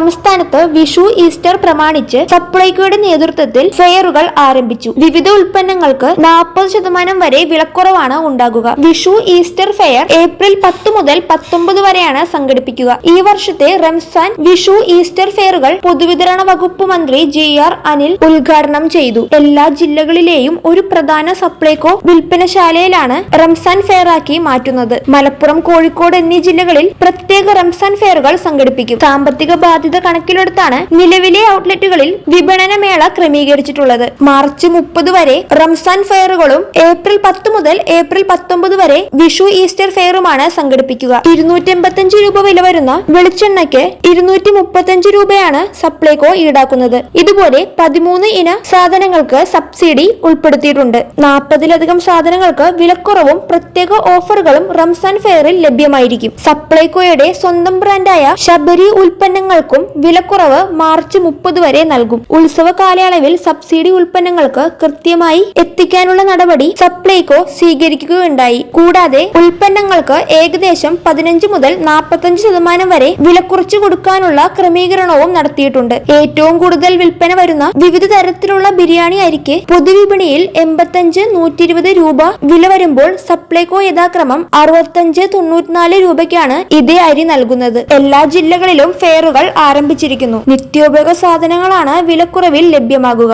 സംസ്ഥാനത്ത് വിഷു ഈസ്റ്റർ പ്രമാണിച്ച് സപ്ലൈകോയുടെ നേതൃത്വത്തിൽ ഫെയറുകൾ ആരംഭിച്ചു. വിവിധ ഉൽപ്പന്നങ്ങൾക്ക് നാൽപ്പത് ശതമാനം വരെ വിലക്കുറവാണ് ഉണ്ടാകുക. വിഷു ഈസ്റ്റർ ഫെയർ ഏപ്രിൽ പത്ത് മുതൽ പത്തൊമ്പത് വരെയാണ് സംഘടിപ്പിക്കുക. ഈ വർഷത്തെ റംസാൻ വിഷു ഈസ്റ്റർ ഫെയറുകൾ പൊതുവിതരണ വകുപ്പ് മന്ത്രി ജെ ആർ അനിൽ ഉദ്ഘാടനം ചെയ്തു. എല്ലാ ജില്ലകളിലെയും ഒരു പ്രധാന സപ്ലൈകോ വിൽപ്പനശാലയിലാണ് റംസാൻ ഫെയറാക്കി മാറ്റുന്നത്. മലപ്പുറം കോഴിക്കോട് എന്നീ ജില്ലകളിൽ പ്രത്യേക റംസാൻ ഫെയറുകൾ സംഘടിപ്പിക്കും. സാമ്പത്തിക ബാധ്യത കണക്കിലെടുത്താണ് നിലവിലെ ഔട്ട്ലെറ്റുകളിൽ വിപണനമേള ക്രമീകരിച്ചിട്ടുള്ളത്. മാർച്ച് മുപ്പത് വരെ റംസാൻ ഫെയറുകളും ഏപ്രിൽ പത്ത് മുതൽ ഏപ്രിൽ പത്തൊമ്പത് വരെ വിഷു ഈസ്റ്റർ ഫെയറുമാണ് സംഘടിപ്പിക്കുക. ഇരുന്നൂറ്റി എൺപത്തഞ്ച് രൂപ വില വരുന്ന വെളിച്ചെണ്ണയ്ക്ക് ഇരുന്നൂറ്റി മുപ്പത്തഞ്ച് രൂപയാണ് സപ്ലൈകോ ഈടാക്കുന്നത്. ഇതുപോലെ പതിമൂന്ന് ഇന സാധനങ്ങൾക്ക് സബ്സിഡി ഉൾപ്പെടുത്തിയിട്ടുണ്ട്. നാൽപ്പതിലധികം സാധനങ്ങൾക്ക് വിലക്കുറവും പ്രത്യേക ഓഫറുകളും റംസാൻ ഫെയറിൽ ലഭ്യമായിരിക്കും. സപ്ലൈകോയുടെ സ്വന്തം ബ്രാൻഡായ ശബരി ഉൽപ്പന്നങ്ങൾക്കും വിലക്കുറവ് മാർച്ച് മുപ്പത് വരെ നൽകും. ഉത്സവ കാലയളവിൽ സബ്സിഡി ഉൽപ്പന്നങ്ങൾക്ക് കൃത്യമായി എത്തിക്കാനുള്ള നടപടി സപ്ലൈകോ സ്വീകരിക്കുകയുണ്ടായി. കൂടാതെ ഉൽപ്പന്നങ്ങൾക്ക് ഏകദേശം പതിനഞ്ച് മുതൽ നാൽപ്പത്തഞ്ച് ശതമാനം വരെ വിലക്കുറച്ചു കൊടുക്കാനുള്ള ക്രമീകരണവും നടത്തിയിട്ടുണ്ട്. ഏറ്റവും കൂടുതൽ വിൽപ്പന വരുന്ന വിവിധ തരത്തിലുള്ള ബിരിയാണി അരിക്ക് പൊതുവിപണിയിൽ എൺപത്തഞ്ച് നൂറ്റി ഇരുപത് രൂപ വില വരുമ്പോൾ സപ്ലൈകോ യഥാക്രമം അറുപത്തഞ്ച് തൊണ്ണൂറ്റിനാല് രൂപയ്ക്കാണ് ഇതേ അരി നൽകുന്നത്. എല്ലാ ജില്ലകളിലും ഫെയറുകൾ ആരംഭിച്ചിരിക്കുന്നു. നിത്യോപയോഗ സാധനങ്ങളാണ് വിലക്കുറവിൽ ലഭ്യമാകുക.